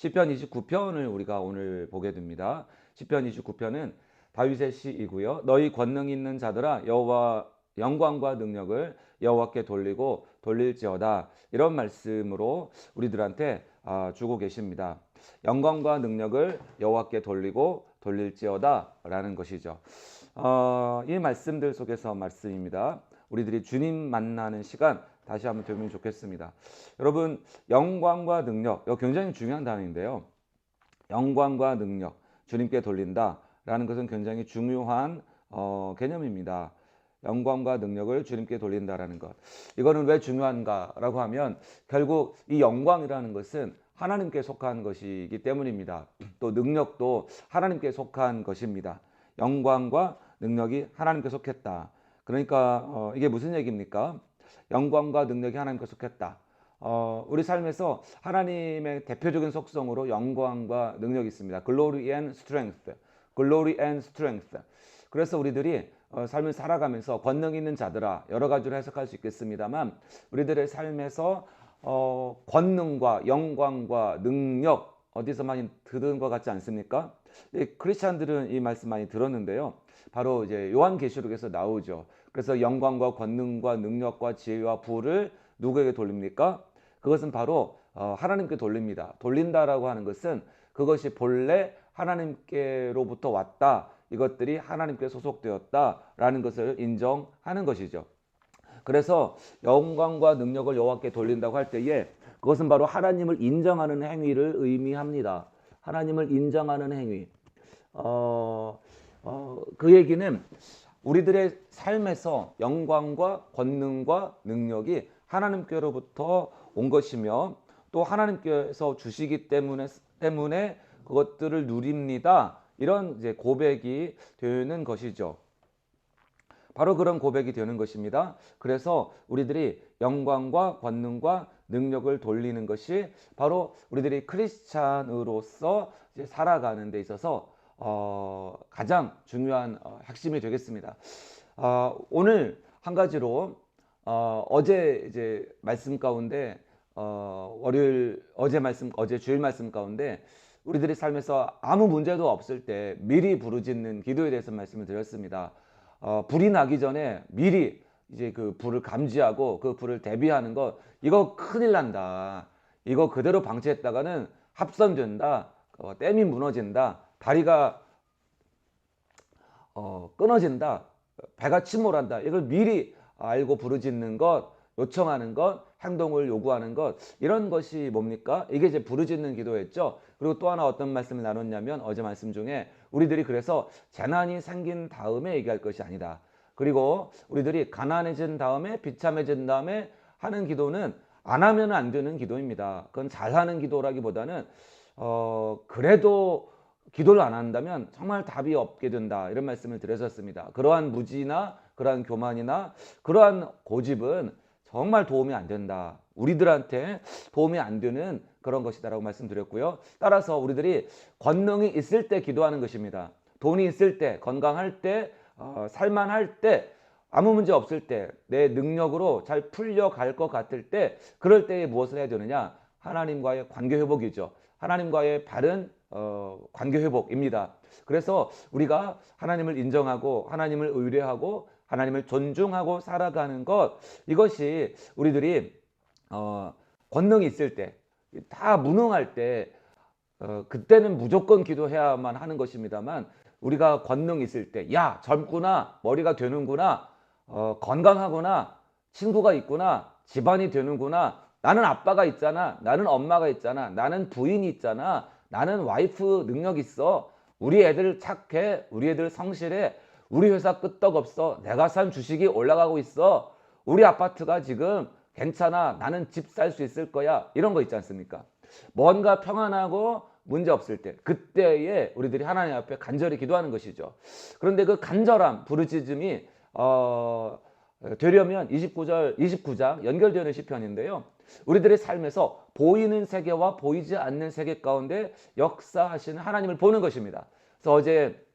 시편 29편을 우리가 오늘 보게 됩니다. 시편 29편은 다윗의 시이고요. 너희 권능 있는 자들아 여호와 영광과 능력을 여호와께 돌리고 돌릴지어다 이런 말씀으로 우리들한테 아, 주고 계십니다. 영광과 능력을 여호와께 돌리고 돌릴지어다라는 것이죠. 어, 이 말씀들 속에서 말씀입니다. 우리들이 주님 만나는 시간 다시 한번 되면 좋겠습니다. 여러분 영광과 능력 이거 굉장히 중요한 단어인데요. 영광과 능력 주님께 돌린다라는 것은 굉장히 중요한 어, 개념입니다. 영광과 능력을 주님께 돌린다라는 것. 이거는 왜 중요한가라고 하면 결국 이 영광이라는 것은 하나님께 속한 것이기 때문입니다. 또 능력도 하나님께 속한 것입니다. 영광과 능력이 하나님께 속했다. 그러니까 어, 이게 무슨 얘기입니까? 영광과 능력이 하나님께 속했다. 어, 우리 삶에서 하나님의 대표적인 속성으로 영광과 능력이 있습니다. Glory and strength. Glory and strength. 그래서 우리들이 어, 삶을 살아가면서 권능 있는 자들아 여러 가지로 해석할 수 있겠습니다만 우리들의 삶에서 어, 권능과 영광과 능력 어디서 많이 들은 것 같지 않습니까? 이 크리스찬들은 이 말씀 많이 들었는데요. 바로 이제 요한계시록에서 나오죠. 그래서 영광과 권능과 능력과 지혜와 부를 누구에게 돌립니까? 그것은 바로 어, 하나님께 돌립니다. 돌린다라고 하는 것은 그것이 본래 하나님께로부터 왔다. 이것들이 하나님께 소속되었다라는 것을 인정하는 것이죠. 그래서 영광과 능력을 여호와께 돌린다고 할 때에 그것은 바로 하나님을 인정하는 행위를 의미합니다. 하나님을 인정하는 행위. 어, 어, 그 얘기는 우리들의 삶에서 영광과 권능과 능력이 하나님께로부터 온 것이며 또 하나님께서 주시기 때문에 때문에 그것들을 누립니다. 이런 이제 고백이 되는 것이죠. 바로 그런 고백이 되는 것입니다. 그래서 우리들이 영광과 권능과 능력을 돌리는 것이 바로 우리들이 크리스찬으로서 살아가는 데 있어서 어, 가장 중요한 어, 핵심이 되겠습니다. 어, 오늘 한 가지로 어, 어제 이제 말씀 가운데 어, 월요일 어제 말씀 어제 주일 말씀 가운데 우리들의 삶에서 아무 문제도 없을 때 미리 부르짖는 기도에 대해서 말씀을 드렸습니다. 어, 불이 나기 전에 미리 이제 그 불을 감지하고 그 불을 대비하는 것 이거 큰일 난다. 이거 그대로 방치했다가는 합선된다. 어, 댐이 무너진다. 다리가 어, 끊어진다. 배가 침몰한다. 이걸 미리 알고 부르짖는 것, 요청하는 것, 행동을 요구하는 것 이런 것이 뭡니까? 이게 이제 부르짖는 기도였죠. 그리고 또 하나 어떤 말씀을 나눴냐면 어제 말씀 중에 우리들이 그래서 재난이 생긴 다음에 얘기할 것이 아니다. 그리고 우리들이 가난해진 다음에 비참해진 다음에 하는 기도는 안 하면 안 되는 기도입니다. 그건 잘하는 기도라기보다는 어 그래도 기도를 안 한다면 정말 답이 없게 된다 이런 말씀을 드렸었습니다. 그러한 무지나 그러한 교만이나 그러한 고집은 정말 도움이 안 된다. 우리들한테 도움이 안 되는 그런 것이다라고 말씀드렸고요. 따라서 우리들이 권능이 있을 때 기도하는 것입니다. 돈이 있을 때, 건강할 때, 어, 살만할 때, 아무 문제 없을 때, 내 능력으로 잘 풀려갈 것 같을 때, 그럴 때에 무엇을 해야 되느냐? 하나님과의 관계 회복이죠. 하나님과의 바른 어, 관계 회복입니다. 그래서 우리가 하나님을 인정하고 하나님을 의뢰하고 하나님을 존중하고 살아가는 것 이것이 우리들이 어, 권능이 있을 때 다 무능할 때 어, 그때는 무조건 기도해야만 하는 것입니다만 우리가 권능 있을 때 야 젊구나 머리가 되는구나 어, 건강하구나 친구가 있구나 집안이 되는구나 나는 아빠가 있잖아 나는 엄마가 있잖아 나는 부인이 있잖아 나는 와이프 능력 있어. 우리 애들 착해. 우리 애들 성실해. 우리 회사 끄떡없어. 내가 산 주식이 올라가고 있어. 우리 아파트가 지금 괜찮아. 나는 집 살 수 있을 거야. 이런 거 있지 않습니까? 뭔가 평안하고 문제 없을 때 그때에 우리들이 하나님 앞에 간절히 기도하는 것이죠. 그런데 그 간절함 부르짖음이 어, 되려면 29절 29장 연결되는 시편인데요 우리들의 삶에서 보이는 세계와 보이지 않는 세계 가운데 역사하시는 하나님을 보는 것입니다 그래서 어제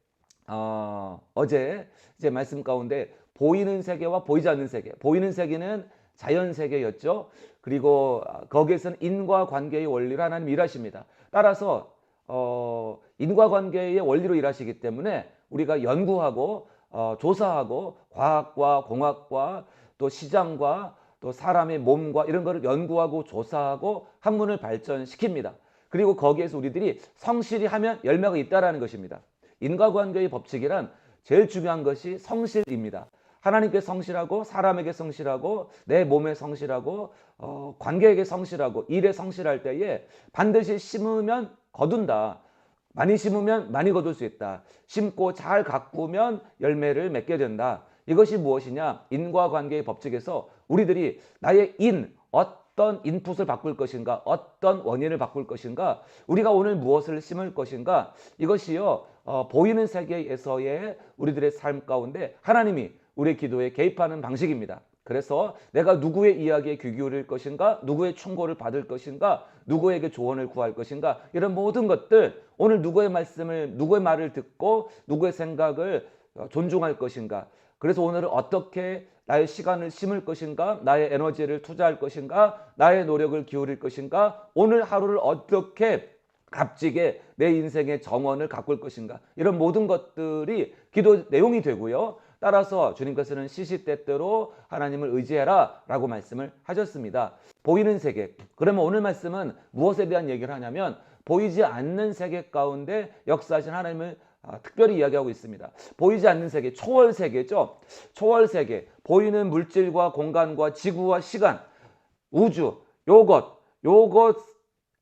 어, 어제 이제 말씀 가운데 보이는 세계와 보이지 않는 세계 보이는 세계는 자연 세계였죠. 그리고 거기에서는 인과 관계의 원리를 하나님 일하십니다. 따라서 어, 인과 관계의 원리로 일하시기 때문에 우리가 연구하고 어, 조사하고 과학과 공학과 또 시장과 또 사람의 몸과 이런 거를 연구하고 조사하고 학문을 발전시킵니다. 그리고 거기에서 우리들이 성실히 하면 열매가 있다라는 것입니다. 인과관계의 법칙이란 제일 중요한 것이 성실입니다. 하나님께 성실하고 사람에게 성실하고 내 몸에 성실하고 어, 관계에게 성실하고 일에 성실할 때에 반드시 심으면 거둔다. 많이 심으면 많이 거둘 수 있다. 심고 잘 가꾸면 열매를 맺게 된다. 이것이 무엇이냐? 인과관계의 법칙에서 우리들이 나의 인, 어떤 인풋을 바꿀 것인가, 어떤 원인을 바꿀 것인가, 우리가 오늘 무엇을 심을 것인가, 이것이요, 어, 보이는 세계에서의 우리들의 삶 가운데 하나님이 우리 기도에 개입하는 방식입니다. 그래서 내가 누구의 이야기에 귀 기울일 것인가, 누구의 충고를 받을 것인가, 누구에게 조언을 구할 것인가, 이런 모든 것들, 오늘 누구의 말씀을, 누구의 말을 듣고, 누구의 생각을 어, 존중할 것인가, 그래서 오늘은 어떻게 나의 시간을 심을 것인가, 나의 에너지를 투자할 것인가, 나의 노력을 기울일 것인가, 오늘 하루를 어떻게 값지게 내 인생의 정원을 가꿀 것인가, 이런 모든 것들이 기도 내용이 되고요. 따라서 주님께서는 시시때때로 하나님을 의지해라 라고 말씀을 하셨습니다. 보이는 세계. 그러면 오늘 말씀은 무엇에 대한 얘기를 하냐면 보이지 않는 세계 가운데 역사하신 하나님을 아, 특별히 이야기하고 있습니다. 보이지 않는 세계, 초월 세계죠. 초월 세계, 보이는 물질과 공간과 지구와 시간, 우주, 요것, 요것,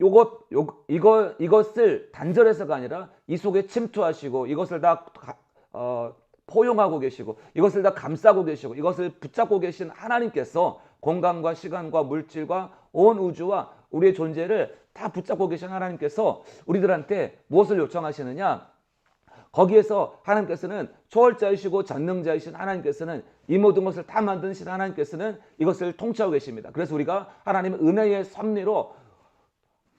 요것, 요, 이거, 이것을 단절해서가 아니라 이 속에 침투하시고 이것을 다 어, 포용하고 계시고 이것을 다 감싸고 계시고 이것을 붙잡고 계신 하나님께서 공간과 시간과 물질과 온 우주와 우리의 존재를 다 붙잡고 계신 하나님께서 우리들한테 무엇을 요청하시느냐? 거기에서 하나님께서는 초월자이시고 전능자이신 하나님께서는 이 모든 것을 다 만드신 하나님께서는 이것을 통치하고 계십니다. 그래서 우리가 하나님의 은혜의 섭리로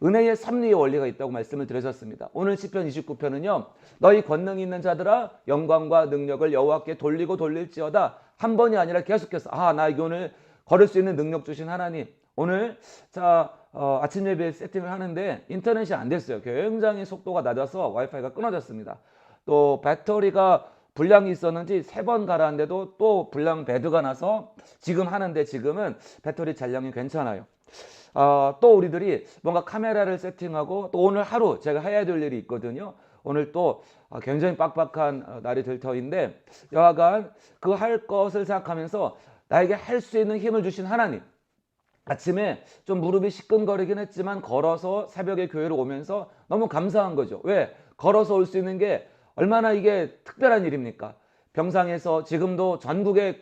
은혜의 섭리의 원리가 있다고 말씀을 드렸었습니다. 오늘 시편 29편은요. 너희 권능 있는 자들아 영광과 능력을 여호와께 돌리고 돌릴지어다. 한 번이 아니라 계속해서 아, 나에게 오늘 걸을 수 있는 능력 주신 하나님. 오늘 자 어, 아침 예배 세팅을 하는데 인터넷이 안 됐어요. 굉장히 속도가 낮아서 와이파이가 끊어졌습니다. 또 배터리가 불량이 있었는지 세 번 갈았는데도 또 불량 배드가 나서 지금 하는데 지금은 배터리 잔량이 괜찮아요. 어, 또 우리들이 뭔가 카메라를 세팅하고 또 오늘 하루 제가 해야 될 일이 있거든요. 오늘 또 어, 굉장히 빡빡한 어, 날이 될 터인데 여하간 그 할 것을 생각하면서 나에게 할 수 있는 힘을 주신 하나님 아침에 좀 무릎이 시끈거리긴 했지만 걸어서 새벽에 교회를 오면서 너무 감사한 거죠. 왜? 걸어서 올 수 있는 게 얼마나 이게 특별한 일입니까? 병상에서 지금도 전국에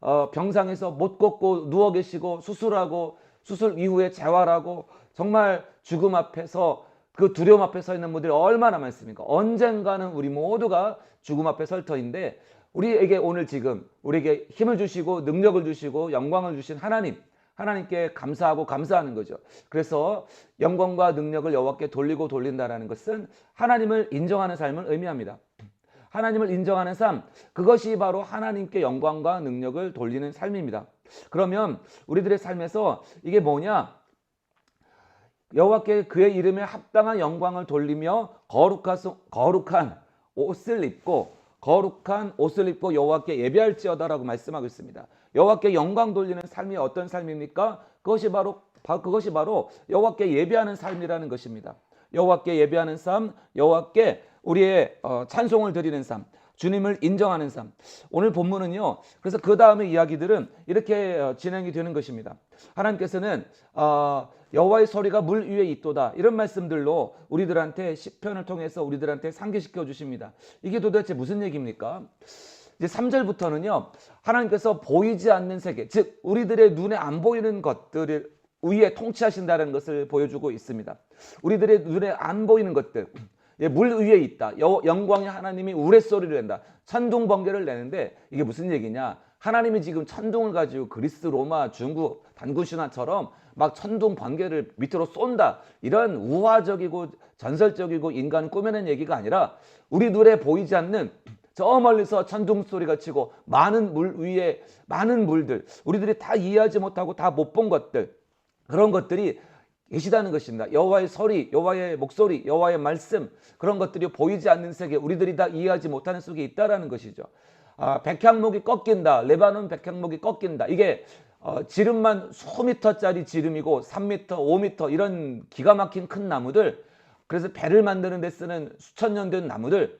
어, 병상에서 못 걷고 누워 계시고 수술하고 수술 이후에 재활하고 정말 죽음 앞에서 그 두려움 앞에 서 있는 분들이 얼마나 많습니까? 언젠가는 우리 모두가 죽음 앞에 설 터인데 우리에게 오늘 지금 우리에게 힘을 주시고 능력을 주시고 영광을 주신 하나님 하나님께 감사하고 감사하는 거죠. 그래서 영광과 능력을 여호와께 돌리고 돌린다라는 것은 하나님을 인정하는 삶을 의미합니다. 하나님을 인정하는 삶, 그것이 바로 하나님께 영광과 능력을 돌리는 삶입니다. 그러면 우리들의 삶에서 이게 뭐냐? 여호와께 그의 이름에 합당한 영광을 돌리며 거룩한, 옷을 입고 거룩한 옷을 입고 여호와께 예배할지어다라고 말씀하고 있습니다. 여호와께 영광 돌리는 삶이 어떤 삶입니까? 그것이 바로 그것이 바로 여호와께 예배하는 삶이라는 것입니다. 여호와께 예배하는 삶, 여호와께 우리의 어, 찬송을 드리는 삶, 주님을 인정하는 삶. 오늘 본문은요. 그래서 그 다음의 이야기들은 이렇게 어, 진행이 되는 것입니다. 하나님께서는 어, 여호와의 소리가 물 위에 있도다 이런 말씀들로 우리들한테 시편을 통해서 우리들한테 상기시켜 주십니다. 이게 도대체 무슨 얘기입니까? 이제 3절부터는요. 하나님께서 보이지 않는 세계, 즉 우리들의 눈에 안 보이는 것들을 위에 통치하신다는 것을 보여주고 있습니다. 우리들의 눈에 안 보이는 것들, 예, 물 위에 있다. 영광의 하나님이 우레소리를 낸다. 천둥 번개를 내는데 이게 무슨 얘기냐? 하나님이 지금 천둥을 가지고 그리스, 로마, 중국, 단군 신화처럼 막 천둥 번개를 밑으로 쏜다. 이런 우화적이고 전설적이고 인간 꾸며낸 얘기가 아니라 우리 눈에 보이지 않는 저 멀리서 천둥 소리가 치고 많은 물 위에 많은 물들 우리들이 다 이해하지 못하고 다 못 본 것들 그런 것들이 계시다는 것입니다. 여호와의 소리, 여호와의 목소리, 여호와의 말씀 그런 것들이 보이지 않는 세계 우리들이 다 이해하지 못하는 속에 있다라는 것이죠. 아, 백향목이 꺾인다. 레바논 백향목이 꺾인다. 이게 어, 지름만 수미터짜리 지름이고 3미터, 5미터 이런 기가 막힌 큰 나무들 그래서 배를 만드는 데 쓰는 수천 년 된 나무들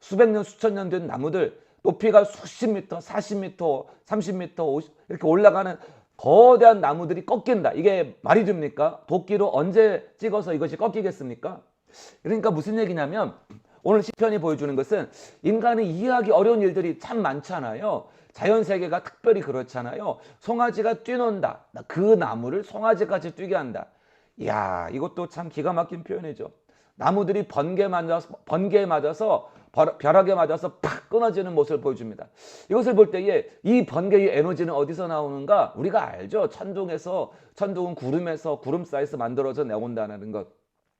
수백 년 수천 년 된 나무들 높이가 수십 미터, 40미터, 30미터, 50 이렇게 올라가는 거대한 나무들이 꺾인다. 이게 말이 됩니까? 도끼로 언제 찍어서 이것이 꺾이겠습니까? 그러니까 무슨 얘기냐면 오늘 시편이 보여주는 것은 인간이 이해하기 어려운 일들이 참 많잖아요. 자연 세계가 특별히 그렇잖아요. 송아지가 뛰논다. 그 나무를 송아지같이 뛰게 한다. 이야, 이것도 참 기가 막힌 표현이죠. 나무들이 번개 맞아서 번개에 맞아서 벼락에 맞아서 팍 끊어지는 모습을 보여줍니다. 이것을 볼 때에 이 번개의 에너지는 어디서 나오는가? 우리가 알죠. 천둥에서 천둥은 구름에서 구름 사이에서 만들어져 내온다는 것.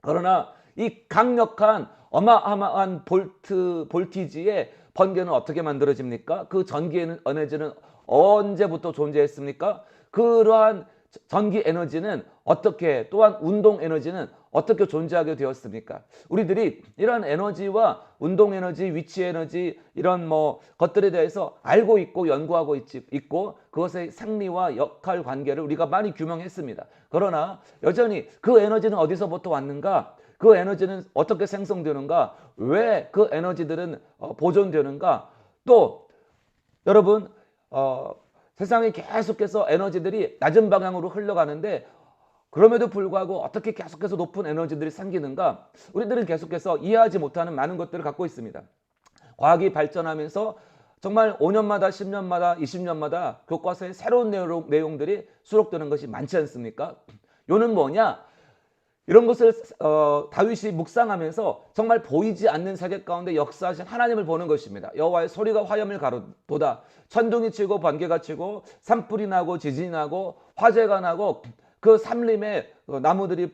그러나 이 강력한 어마어마한 볼트 볼티지의 번개는 어떻게 만들어집니까? 그 전기에는 에너지는 언제부터 존재했습니까? 그러한 전기 에너지는 어떻게 또한 운동 에너지는 어떻게 존재하게 되었습니까? 우리들이 이런 에너지와 운동 에너지, 위치 에너지 이런 뭐 것들에 대해서 알고 있고 연구하고 있고 그것의 생리와 역할 관계를 우리가 많이 규명했습니다. 그러나 여전히 그 에너지는 어디서부터 왔는가? 그 에너지는 어떻게 생성되는가? 왜 그 에너지들은 어, 보존되는가? 또 여러분 어, 세상에 계속해서 에너지들이 낮은 방향으로 흘러가는데 그럼에도 불구하고 어떻게 계속해서 높은 에너지들이 생기는가? 우리들은 계속해서 이해하지 못하는 많은 것들을 갖고 있습니다. 과학이 발전하면서 정말 5년마다, 10년마다, 20년마다 교과서에 새로운 내용, 내용들이 수록되는 것이 많지 않습니까? 요는 뭐냐? 이런 것을 어, 다윗이 묵상하면서 정말 보이지 않는 세계 가운데 역사하신 하나님을 보는 것입니다. 여호와의 소리가 화염을 가로보다 천둥이 치고 번개가 치고 산불이 나고 지진이 나고 화재가 나고 그 삼림에 나무들이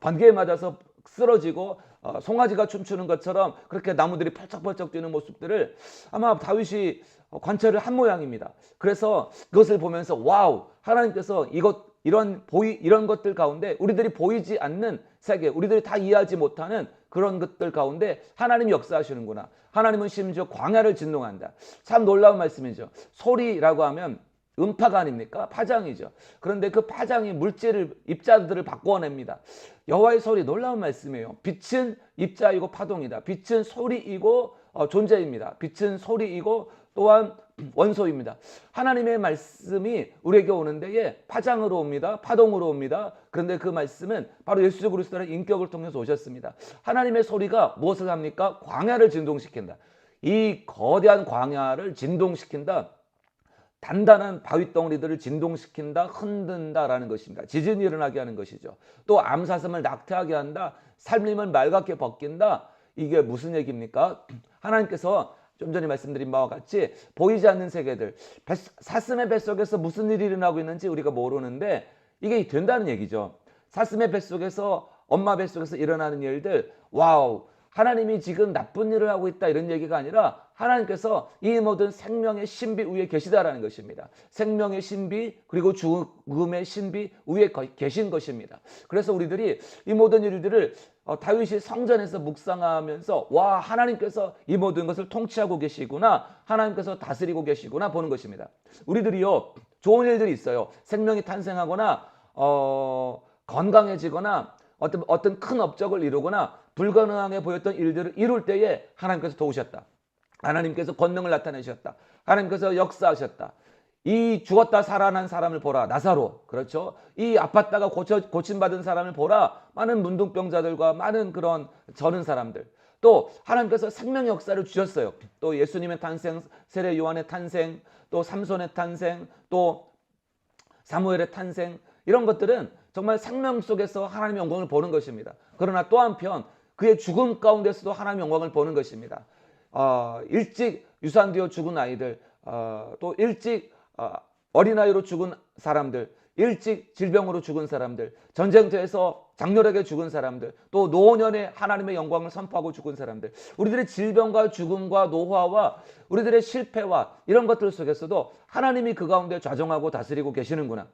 번개에 맞아서 쓰러지고 어, 송아지가 춤추는 것처럼 그렇게 나무들이 펄쩍펄쩍 뛰는 모습들을 아마 다윗이 관찰을 한 모양입니다. 그래서 그것을 보면서 와우 하나님께서 이것 이런 보이 이런 것들 가운데 우리들이 보이지 않는 세계, 우리들이 다 이해하지 못하는 그런 것들 가운데 하나님이 역사하시는구나. 하나님은 심지어 광야를 진동한다. 참 놀라운 말씀이죠. 소리라고 하면 음파가 아닙니까? 파장이죠. 그런데 그 파장이 물질을 입자들을 바꿔냅니다. 여호와의 소리 놀라운 말씀이에요. 빛은 입자이고 파동이다. 빛은 소리이고 어, 존재입니다. 빛은 소리이고 또한 원소입니다. 하나님의 말씀이 우리에게 오는 데에 파장으로 옵니다. 파동으로 옵니다. 그런데 그 말씀은 바로 예수 그리스도의 인격을 통해서 오셨습니다. 하나님의 소리가 무엇을 합니까? 광야를 진동시킨다. 이 거대한 광야를 진동시킨다. 단단한 바위 덩어리들을 진동시킨다, 흔든다라는 것입니다. 지진이 일어나게 하는 것이죠. 또 암사슴을 낙태하게 한다, 삶림을 맑게 벗긴다. 이게 무슨 얘기입니까? 하나님께서 좀 전에 말씀드린 바와 같이 보이지 않는 세계들, 사슴의 뱃속에서 무슨 일이 일어나고 있는지 우리가 모르는데 이게 된다는 얘기죠. 사슴의 뱃속에서 엄마 뱃속에서 일어나는 일들, 와우, 하나님이 지금 나쁜 일을 하고 있다 이런 얘기가 아니라 하나님께서 이 모든 생명의 신비 위에 계시다라는 것입니다. 생명의 신비 그리고 죽음의 신비 위에 계신 것입니다. 그래서 우리들이 이 모든 일들을 어, 다윗이 성전에서 묵상하면서 와 하나님께서 이 모든 것을 통치하고 계시구나 하나님께서 다스리고 계시구나 보는 것입니다. 우리들이요 좋은 일들이 있어요. 생명이 탄생하거나 어, 건강해지거나 어떤 어떤 큰 업적을 이루거나 불가능하게 보였던 일들을 이룰 때에 하나님께서 도우셨다. 하나님께서 권능을 나타내셨다. 하나님께서 역사하셨다. 이 죽었다 살아난 사람을 보라. 나사로. 그렇죠. 이 아팠다가 고쳐, 고침받은 사람을 보라. 많은 문둥병자들과 많은 그런 저는 사람들. 또 하나님께서 생명 역사를 주셨어요. 또 예수님의 탄생, 세례 요한의 탄생, 또 삼손의 탄생, 또 사무엘의 탄생 이런 것들은 정말 생명 속에서 하나님의 영광을 보는 것입니다. 그러나 또 한편 그의 죽음 가운데서도 하나님의 영광을 보는 것입니다. 어, 일찍 유산되어 죽은 아이들, 어, 또 일찍 어, 어린아이로 죽은 사람들, 일찍 질병으로 죽은 사람들, 전쟁터에서 장렬하게 죽은 사람들, 또 노년에 하나님의 영광을 선포하고 죽은 사람들, 우리들의 질병과 죽음과 노화와 우리들의 실패와 이런 것들 속에서도 하나님이 그 가운데 좌정하고 다스리고 계시는구나.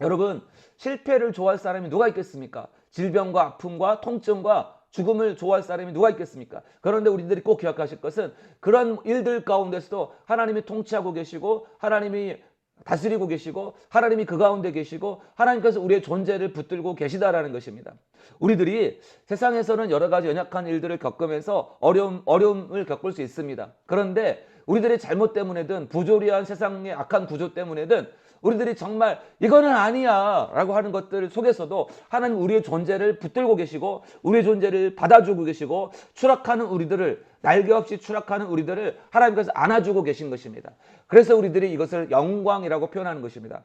여러분 실패를 좋아할 사람이 누가 있겠습니까? 질병과 아픔과 통증과 죽음을 좋아할 사람이 누가 있겠습니까? 그런데 우리들이 꼭 기억하실 것은 그런 일들 가운데서도 하나님이 통치하고 계시고 하나님이 다스리고 계시고 하나님이 그 가운데 계시고 하나님께서 우리의 존재를 붙들고 계시다라는 것입니다. 우리들이 세상에서는 여러 가지 연약한 일들을 겪으면서 어려움 어려움을 겪을 수 있습니다. 그런데 우리들의 잘못 때문에든 부조리한 세상의 악한 구조 때문에든 우리들이 정말 이거는 아니야 라고 하는 것들 속에서도 하나님 우리의 존재를 붙들고 계시고 우리의 존재를 받아주고 계시고 추락하는 우리들을 날개 없이 추락하는 우리들을 하나님께서 안아주고 계신 것입니다. 그래서 우리들이 이것을 영광이라고 표현하는 것입니다.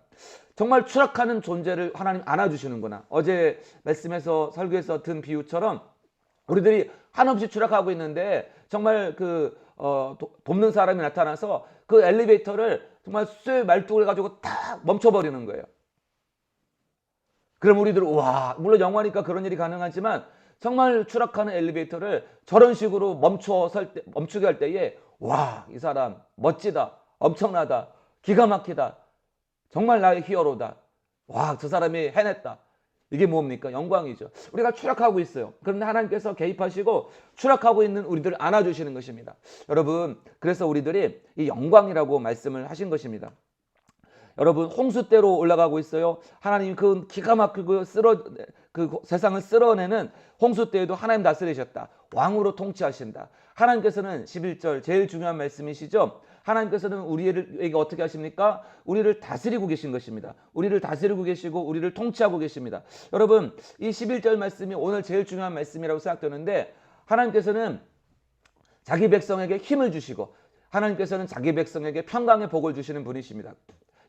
정말 추락하는 존재를 하나님 안아주시는구나. 어제 말씀에서 설교에서 든 비유처럼 우리들이 한없이 추락하고 있는데 정말 그 어, 도, 돕는 사람이 나타나서 그 엘리베이터를 정말 쇠 말뚝을 가지고 탁 멈춰버리는 거예요. 그럼 우리들 와 물론 영화니까 그런 일이 가능하지만 정말 추락하는 엘리베이터를 저런 식으로 멈춰 설 때, 멈추게 할 때에 와 이 사람 멋지다 엄청나다 기가 막히다 정말 나의 히어로다 와 저 사람이 해냈다 이게 뭡니까? 영광이죠. 우리가 추락하고 있어요. 그런데 하나님께서 개입하시고 추락하고 있는 우리들을 안아주시는 것입니다. 여러분, 그래서 우리들이 이 영광이라고 말씀을 하신 것입니다. 여러분, 홍수대로 올라가고 있어요. 하나님이 그 기가 막히고 쓸어, 그 세상을 쓸어내는 홍수대에도 하나님 다스리셨다. 왕으로 통치하신다. 하나님께서는 11절 제일 중요한 말씀이시죠. 하나님께서는 우리에게 어떻게 하십니까? 우리를 다스리고 계신 것입니다. 우리를 다스리고 계시고 우리를 통치하고 계십니다. 여러분, 이 11절 말씀이 오늘 제일 중요한 말씀이라고 생각되는데 하나님께서는 자기 백성에게 힘을 주시고 하나님께서는 자기 백성에게 평강의 복을 주시는 분이십니다.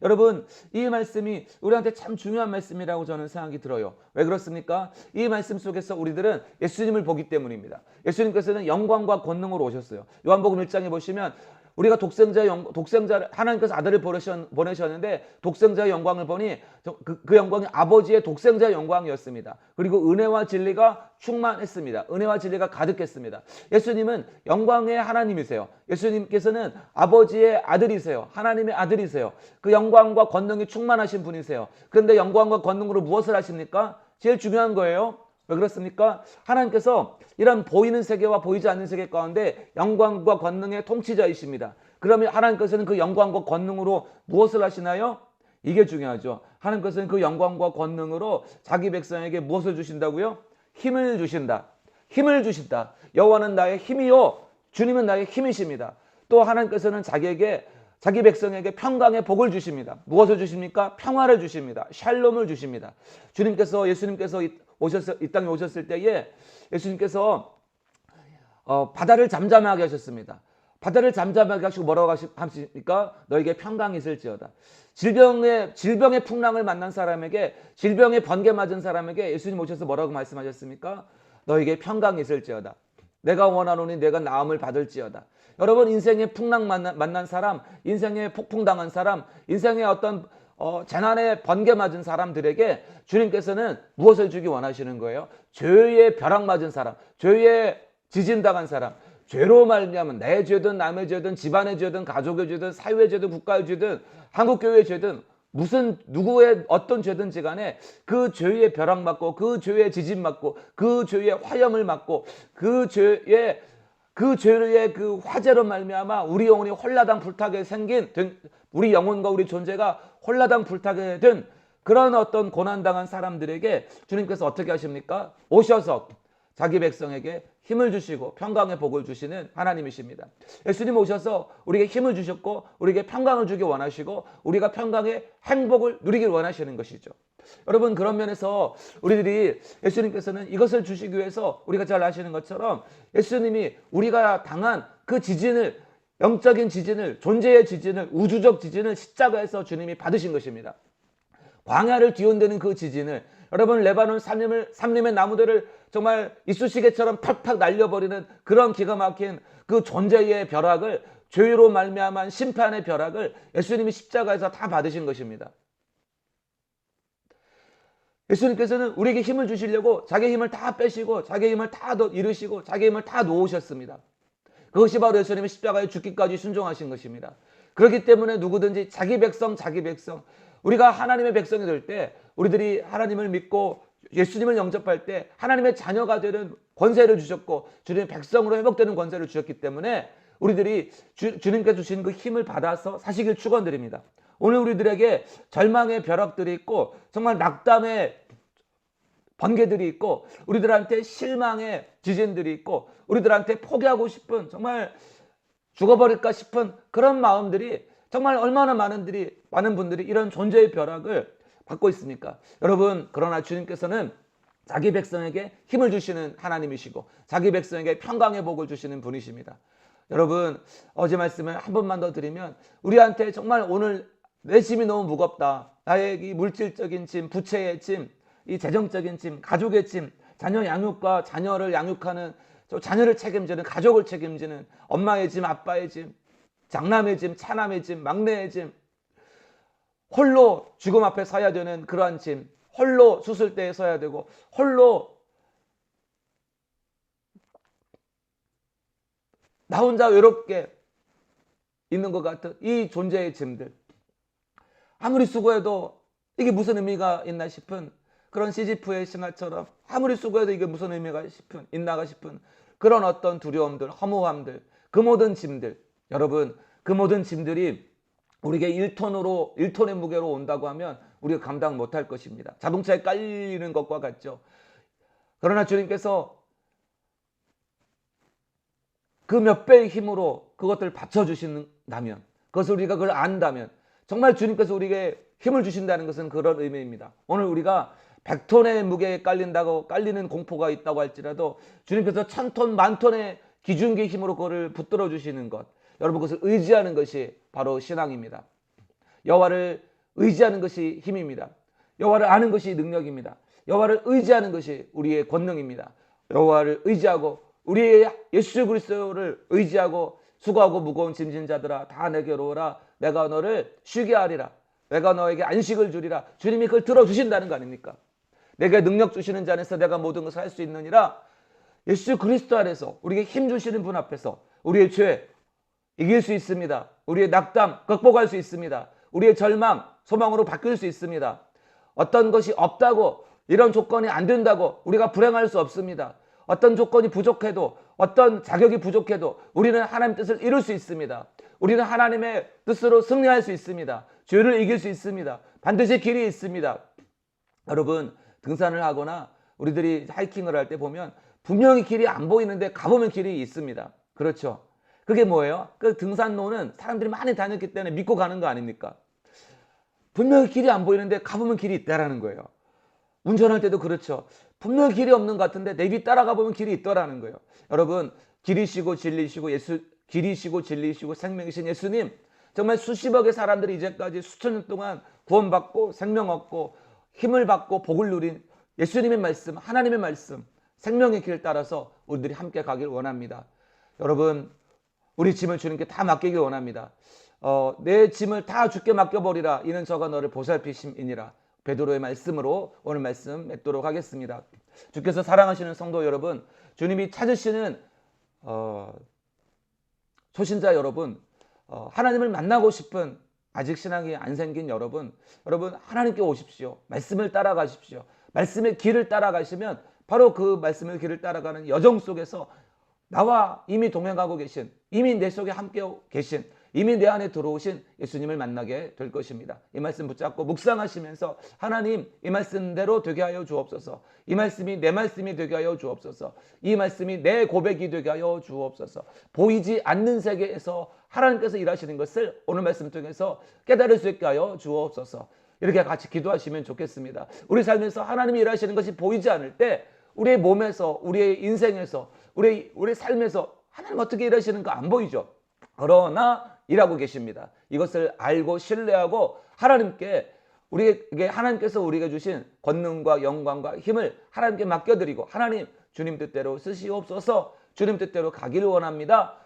여러분, 이 말씀이 우리한테 참 중요한 말씀이라고 저는 생각이 들어요. 왜 그렇습니까? 이 말씀 속에서 우리들은 예수님을 보기 때문입니다. 예수님께서는 영광과 권능으로 오셨어요. 요한복음 1장에 보시면 우리가 독생자의 영, 독생자를 하나님께서 아들을 보내셨, 는데 독생자의 영광을 보니 그, 그 영광이 아버지의 독생자의 영광이었습니다. 그리고 은혜와 진리가 충만했습니다. 은혜와 진리가 가득했습니다. 예수님은 영광의 하나님이세요. 예수님께서는 아버지의 아들이세요. 하나님의 아들이세요. 그 영광과 권능이 충만하신 분이세요. 그런데 영광과 권능으로 무엇을 하십니까? 제일 중요한 거예요. 왜 그렇습니까? 하나님께서 이런 보이는 세계와 보이지 않는 세계 가운데 영광과 권능의 통치자이십니다. 그러면 하나님께서는 그 영광과 권능으로 무엇을 하시나요? 이게 중요하죠. 하나님께서는 그 영광과 권능으로 자기 백성에게 무엇을 주신다고요? 힘을 주신다. 힘을 주신다. 여호와는 나의 힘이요. 주님은 나의 힘이십니다. 또 하나님께서는 자기에게 자기 백성에게 평강의 복을 주십니다. 무엇을 주십니까? 평화를 주십니다. 샬롬을 주십니다. 주님께서 예수님께서 오셨을 이 땅에 오셨을 때에 예수님께서 어, 바다를 잠잠하게 하셨습니다. 바다를 잠잠하게 하시고 뭐라고 하십니까? 너에게 평강이 있을지어다. 질병의 질병의 풍랑을 만난 사람에게 질병의 번개 맞은 사람에게 예수님 오셔서 뭐라고 말씀하셨습니까? 너에게 평강이 있을지어다. 내가 원하노니 내가 나음을 받을지어다. 여러분 인생의 풍랑 만난, 만난 사람, 인생의 폭풍 당한 사람, 인생의 어떤 어, 재난에 번개 맞은 사람들에게 주님께서는 무엇을 주기 원하시는 거예요? 죄의 벼락 맞은 사람, 죄에 지진당한 사람, 죄로 말미암은 내 죄든 남의 죄든 집안의 죄든 가족의 죄든 사회의 죄든 국가의 죄든 한국교회의 죄든 무슨 누구의 어떤 죄든지 간에 그 죄의 벼락 맞고 그 죄의 지진 맞고 그 죄의 화염을 맞고 그 죄의 그 죄의 그 화재로 말미암아 우리 영혼이 홀라당 불타게 생긴 우리 영혼과 우리 존재가 홀라당 불타게 된 그런 어떤 고난당한 사람들에게 주님께서 어떻게 하십니까? 오셔서 자기 백성에게 힘을 주시고 평강의 복을 주시는 하나님이십니다. 예수님 오셔서 우리에게 힘을 주셨고 우리에게 평강을 주기 원하시고 우리가 평강의 행복을 누리길 원하시는 것이죠. 여러분 그런 면에서 우리들이 예수님께서는 이것을 주시기 위해서 우리가 잘 아시는 것처럼 예수님이 우리가 당한 그 지진을 영적인 지진을 존재의 지진을 우주적 지진을 십자가에서 주님이 받으신 것입니다. 광야를 뒤흔드는 그 지진을 여러분 레바논 삼림을 삼림의 나무들을 정말 이쑤시개처럼 팍팍 날려버리는 그런 기가 막힌 그 존재의 벼락을 죄로 말미암은 심판의 벼락을 예수님이 십자가에서 다 받으신 것입니다. 예수님께서는 우리에게 힘을 주시려고 자기 힘을 다 빼시고 자기 힘을 다 잃으시고 자기 힘을 다 놓으셨습니다. 그것이 바로 예수님이 십자가에 죽기까지 순종하신 것입니다. 그렇기 때문에 누구든지 자기 백성 자기 백성 우리가 하나님의 백성이 될 때 우리들이 하나님을 믿고 예수님을 영접할 때 하나님의 자녀가 되는 권세를 주셨고 주님의 백성으로 회복되는 권세를 주셨기 때문에 우리들이 주, 주님께 주신 그 힘을 받아서 사시길 축원드립니다. 오늘 우리들에게 절망의 벼락들이 있고 정말 낙담의 번개들이 있고 우리들한테 실망의 지진들이 있고 우리들한테 포기하고 싶은 정말 죽어버릴까 싶은 그런 마음들이 정말 얼마나 많은 들이 많은 분들이 이런 존재의 벼락을 받고 있습니까? 여러분 그러나 주님께서는 자기 백성에게 힘을 주시는 하나님이시고 자기 백성에게 평강의 복을 주시는 분이십니다. 여러분 어제 말씀을 한 번만 더 드리면 우리한테 정말 오늘 내 짐이 너무 무겁다. 나의 이 물질적인 짐, 부채의 짐, 이 재정적인 짐, 가족의 짐, 자녀 양육과 자녀를 양육하는 저 자녀를 책임지는 가족을 책임지는 엄마의 짐, 아빠의 짐, 장남의 짐, 차남의 짐, 막내의 짐, 홀로 죽음 앞에 서야 되는 그러한 짐, 홀로 수술대에 서야 되고, 홀로 나 혼자 외롭게 있는 것 같은 이 존재의 짐들. 아무리 수고해도 이게 무슨 의미가 있나 싶은 그런 시지프의 신화처럼 아무리 수고해도 이게 무슨 의미가 싶은 있나가 싶은 그런 어떤 두려움들, 허무함들, 그 모든 짐들. 여러분, 그 모든 짐들이 우리에게 1톤으로 1톤의 무게로 온다고 하면 우리가 감당 못할 것입니다. 자동차에 깔리는 것과 같죠. 그러나 주님께서 그 몇 배의 힘으로 그것들을 받쳐주신다면, 그것을 우리가 그걸 안다면, 정말 주님께서 우리에게 힘을 주신다는 것은 그런 의미입니다. 오늘 우리가 100톤의 무게에 깔린다고 깔리는 공포가 있다고 할지라도 주님께서 1000톤, 만톤의 기준기 힘으로 그거를 붙들어 주시는 것. 여러분 그것을 의지하는 것이 바로 신앙입니다. 여호와를 의지하는 것이 힘입니다. 여호와를 아는 것이 능력입니다. 여호와를 의지하는 것이 우리의 권능입니다. 여호와를 의지하고 우리의 예수 그리스도를 의지하고 수고하고 무거운 짐진 자들아 다 내게로 오라 내가 너를 쉬게 하리라 내가 너에게 안식을 주리라 주님이 그걸 들어주신다는 거 아닙니까? 내게 능력 주시는 자 안에서 내가 모든 것을 할 수 있느니라 예수 그리스도 안에서 우리에게 힘 주시는 분 앞에서 우리의 죄 이길 수 있습니다. 우리의 낙담 극복할 수 있습니다. 우리의 절망 소망으로 바뀔 수 있습니다. 어떤 것이 없다고 이런 조건이 안 된다고 우리가 불행할 수 없습니다. 어떤 조건이 부족해도 어떤 자격이 부족해도 우리는 하나님 뜻을 이룰 수 있습니다. 우리는 하나님의 뜻으로 승리할 수 있습니다. 죄를 이길 수 있습니다. 반드시 길이 있습니다. 여러분 등산을 하거나 우리들이 하이킹을 할 때 보면 분명히 길이 안 보이는데 가보면 길이 있습니다. 그렇죠? 그게 뭐예요? 그 등산로는 사람들이 많이 다녔기 때문에 믿고 가는 거 아닙니까? 분명히 길이 안 보이는데 가보면 길이 있다라는 거예요. 운전할 때도 그렇죠. 분명히 길이 없는 것 같은데 내비 따라가 보면 길이 있더라는 거예요. 여러분 길이시고 진리시고 예수 길이시고 진리시고 생명이신 예수님 정말 수십억의 사람들이 이제까지 수천 년 동안 구원받고 생명 얻고 힘을 받고 복을 누린 예수님의 말씀 하나님의 말씀 생명의 길을 따라서 우리들이 함께 가길 원합니다. 여러분 우리 짐을 주님께 다 맡기길 원합니다. 어, 내 짐을 다 주께 맡겨버리라 이는 저가 너를 보살피심이니라 베드로의 말씀으로 오늘 말씀 맺도록 하겠습니다. 주께서 사랑하시는 성도 여러분, 주님이 찾으시는 어, 초신자 여러분, 어, 하나님을 만나고 싶은 아직 신앙이 안 생긴 여러분, 여러분 하나님께 오십시오. 말씀을 따라가십시오. 말씀의 길을 따라가시면 바로 그 말씀의 길을 따라가는 여정 속에서 나와 이미 동행하고 계신, 이미 내 속에 함께 계신 이미 내 안에 들어오신 예수님을 만나게 될 것입니다. 이 말씀 붙잡고 묵상하시면서 하나님 이 말씀대로 되게 하여 주옵소서. 이 말씀이 내 말씀이 되게 하여 주옵소서. 이 말씀이 내 고백이 되게 하여 주옵소서. 보이지 않는 세계에서 하나님께서 일하시는 것을 오늘 말씀 통해서 깨달을 수 있게 하여 주옵소서. 이렇게 같이 기도하시면 좋겠습니다. 우리 삶에서 하나님이 일하시는 것이 보이지 않을 때 우리의 몸에서 우리의 인생에서 우리 우리 삶에서 하나님 어떻게 일하시는가 안 보이죠. 그러나 일하고 계십니다. 이것을 알고 신뢰하고 하나님께 우리에게 하나님께서 우리에게 주신 권능과 영광과 힘을 하나님께 맡겨드리고 하나님 주님 뜻대로 쓰시옵소서 주님 뜻대로 가기를 원합니다.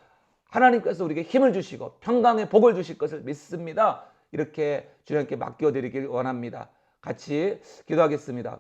하나님께서 우리에게 힘을 주시고 평강의 복을 주실 것을 믿습니다. 이렇게 주님께 맡겨드리길 원합니다. 같이 기도하겠습니다.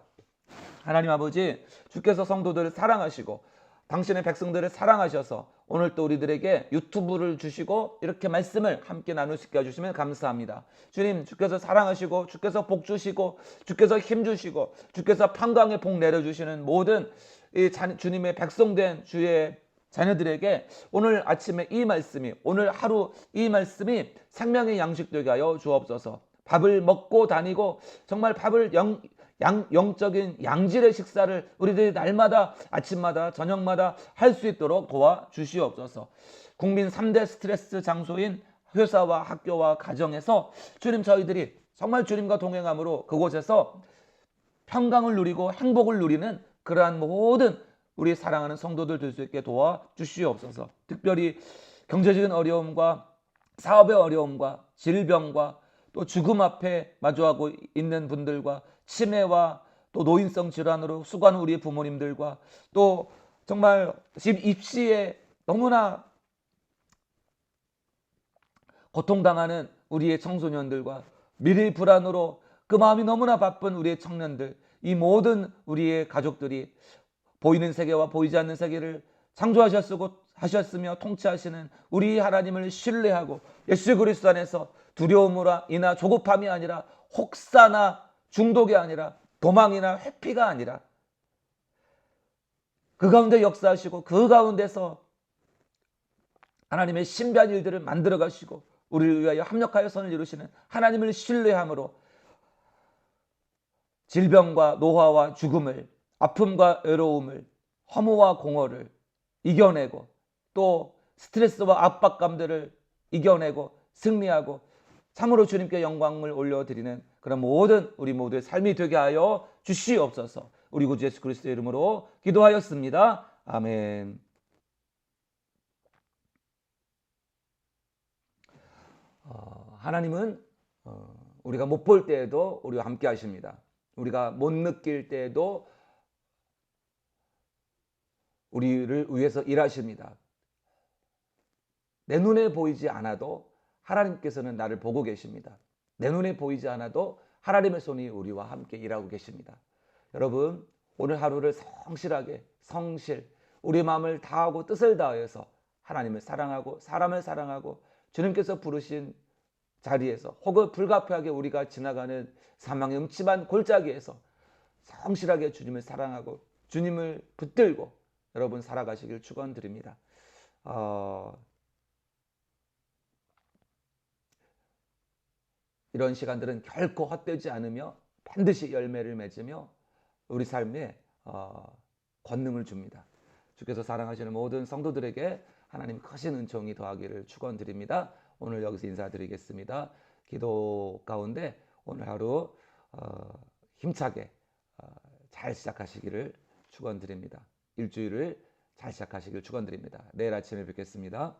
하나님 아버지 주께서 성도들을 사랑하시고 당신의 백성들을 사랑하셔서 오늘 또 우리들에게 유튜브를 주시고 이렇게 말씀을 함께 있게 해주시면 감사합니다. 주님, 주께서 사랑하시고 주께서 복 주시고 주께서 힘 주시고 주께서 평강의 복 내려주시는 모든 이 자, 주님의 백성된 주의 자녀들에게 오늘 아침에 이 말씀이 오늘 하루 이 말씀이 생명의 양식 되게 하여 주옵소서. 밥을 먹고 다니고 정말 밥을 영, 양, 영적인 양질의 식사를 우리들이 날마다 아침마다 저녁마다 할 수 있도록 도와 주시옵소서. 국민 3대 스트레스 장소인 회사와 학교와 가정에서 주님 저희들이 정말 주님과 동행함으로 그곳에서 평강을 누리고 행복을 누리는 그러한 모든 우리 사랑하는 성도들 될 수 있게 도와 주시옵소서. 특별히 경제적인 어려움과 사업의 어려움과 질병과 또 죽음 앞에 마주하고 있는 분들과 치매와 또 노인성 질환으로 수고하는 우리 부모님들과 또 정말 지금 입시에 너무나 고통당하는 우리의 청소년들과 미래 불안으로 그 마음이 너무나 바쁜 우리의 청년들, 이 모든 우리의 가족들이 보이는 세계와 보이지 않는 세계를 창조하셨고 하셨으며 통치하시는 우리 하나님을 신뢰하고 예수 그리스도 안에서 두려움으로 인하 조급함이 아니라 혹사나 중독이 아니라 도망이나 회피가 아니라 그 가운데 역사하시고 그 가운데서 하나님의 신비한 일들을 만들어 가시고 우리를 위하여 합력하여 선을 이루시는 하나님을 신뢰함으로 질병과 노화와 죽음을 아픔과 외로움을 허무와 공허를 이겨내고 또 스트레스와 압박감들을 이겨내고 승리하고 참으로 주님께 영광을 올려드리는 그런 모든 우리 모두의 삶이 되게 하여 주시옵소서. 우리 구주 예수 그리스도의 이름으로 기도하였습니다. 아멘. 어, 하나님은 어, 우리가 못 볼 때에도 우리와 함께 하십니다. 우리가 못 느낄 때에도 우리를 위해서 일하십니다. 내 눈에 보이지 않아도 하나님께서는 나를 보고 계십니다. 내 눈에 보이지 않아도 하나님의 손이 우리와 함께 일하고 계십니다. 여러분, 오늘 하루를 성실하게, 성실, 우리 마음을 다하고 뜻을 다하여서 하나님을 사랑하고 사람을 사랑하고 주님께서 부르신 자리에서 혹은 불가피하게 우리가 지나가는 사망의 음침한 골짜기에서 성실하게 주님을 사랑하고 주님을 붙들고 여러분 살아가시길 축원드립니다. 어, 이런 시간들은 결코 헛되지 않으며 반드시 열매를 맺으며 우리 삶에 어, 권능을 줍니다. 주께서 사랑하시는 모든 성도들에게 하나님 크신 은총이 더하기를 축원드립니다. 오늘 여기서 인사드리겠습니다. 기도 가운데 오늘 하루 어, 힘차게 어, 잘 시작하시기를 축원드립니다. 일주일을 잘 시작하시길 축원드립니다. 내일 아침에 뵙겠습니다.